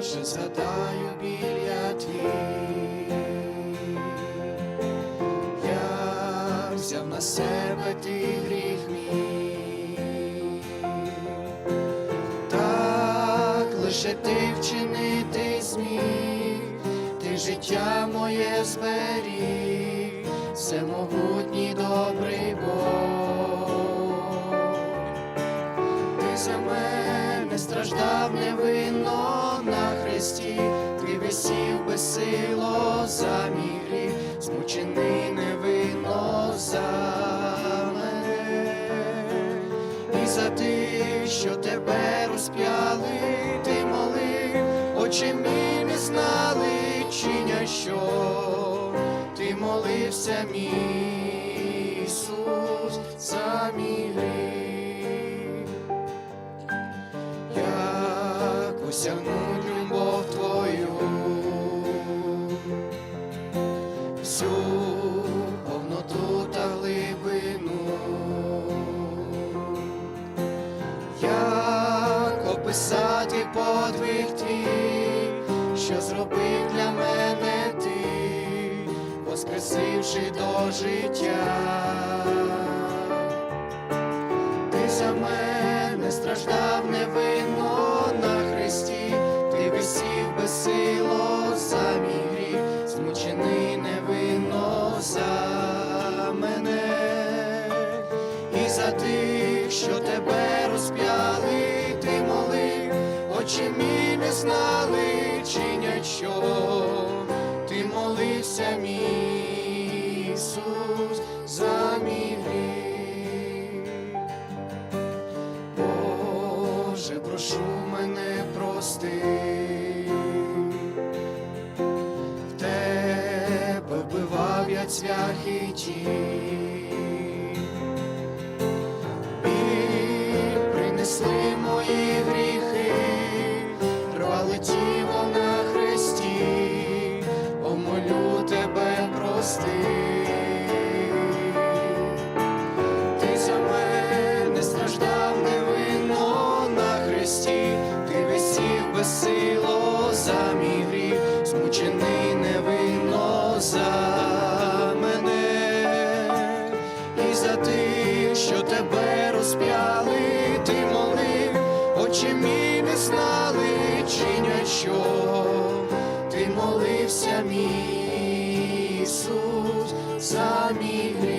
лише згадаю біля твій, я взяв на себе ти гріх мій, так лише ти вчинити зміг, ти життя моє зберіг, всемогутній добрий Бог. Ти за мене страждав не невинно на ти висів безсило за мій гріх, змучений невинно за мене, і за тих, що тебе розп'яли, ти молив, очі мій не знали, чиня що. Ти молився, мій Ісус, за мій гріх описати подвиг твій, що зробив для мене ти, воскресивши до життя. Ти за мене страждав невинно на хресті, ти висів безсило за мій гріх, змучений невинно за мене, і за тих, що тебе розп'яли, очі мій не знали, чинять що ти молився, мій Ісус, за мій гріх. Боже, прошу мене прости, в тебе вбивав я цвях і безсило за мій гріх, змучений невинно за мене, і за тих, що тебе розп'яли, ти молив, очі мій не знали, чинять що ти молився, мій Ісус, за мій гріх.